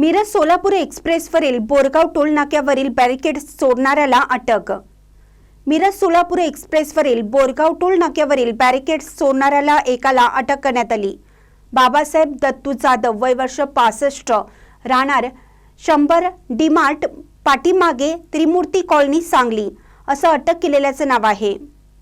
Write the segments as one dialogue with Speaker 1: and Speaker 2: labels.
Speaker 1: मिरज सोलापूर एक्सप्रेसवरील बोरगाव टोल नाक्यावरील बॅरिकेड चोरणाऱ्याला अटक. मिरज सोलापूर एक्सप्रेसवरील बोरगाव टोल नाक्यावरील बॅरिकेड चोरणाऱ्याला एकाला अटक करण्यात आली. बाबासाहेब दत्तू जाधव वय वर्ष पासष्ट राहणार शंभर डीमार्ट पाठीमागे त्रिमूर्ती कॉलनी सांगली असं अटक केलेल्याचं नाव आहे.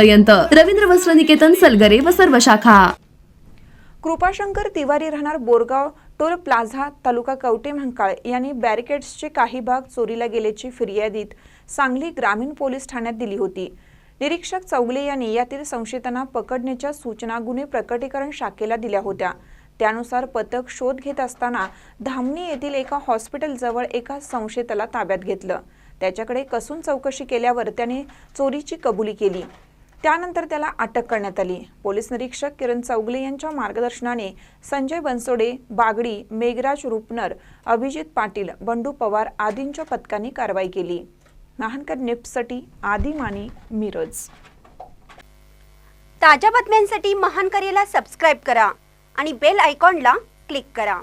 Speaker 2: पर्यंत रवींद्र वस्त्र निकेतन सलगरे व सर्व शाखा.
Speaker 3: कृपाशंकर तिवारी राहणार बोरगाव टोल प्लाझा तालुका कवटे महंकाळ. यांनी बॅरिकेड्सचे काही भाग चोरीला गेल्याची फिर्यादीत सांगली ग्रामीण पोलीस ठाण्यात दिली होती. निरीक्षक चौगले यांनी यातील संशयितांना पकडण्याच्या सूचना गुन्हे प्रकटीकरण शाखेला दिल्या होत्या. त्यानुसार पथक शोध घेत असताना धामणी येथील एका हॉस्पिटलजवळ एका संशयिताला ताब्यात घेतलं. त्याच्याकडे कसून चौकशी केल्यावर त्याने चोरीची कबुली केली. त्यानंतर त्याला अटक करण्यात आली. पोलीस निरीक्षक किरण चौगले यांच्या मार्गदर्शनाने संजय बनसोडे बागडी मेघराज रुपनर अभिजित पाटील बंडू पवार आदींच्या पथकांनी कारवाई केली. नाहनकर निप्सटी आदिमानी मिरज.
Speaker 1: ताज्या बातम्यांसाठी महानकरेला सबस्क्राईब करा आणि बेल आयकॉनला क्लिक करा.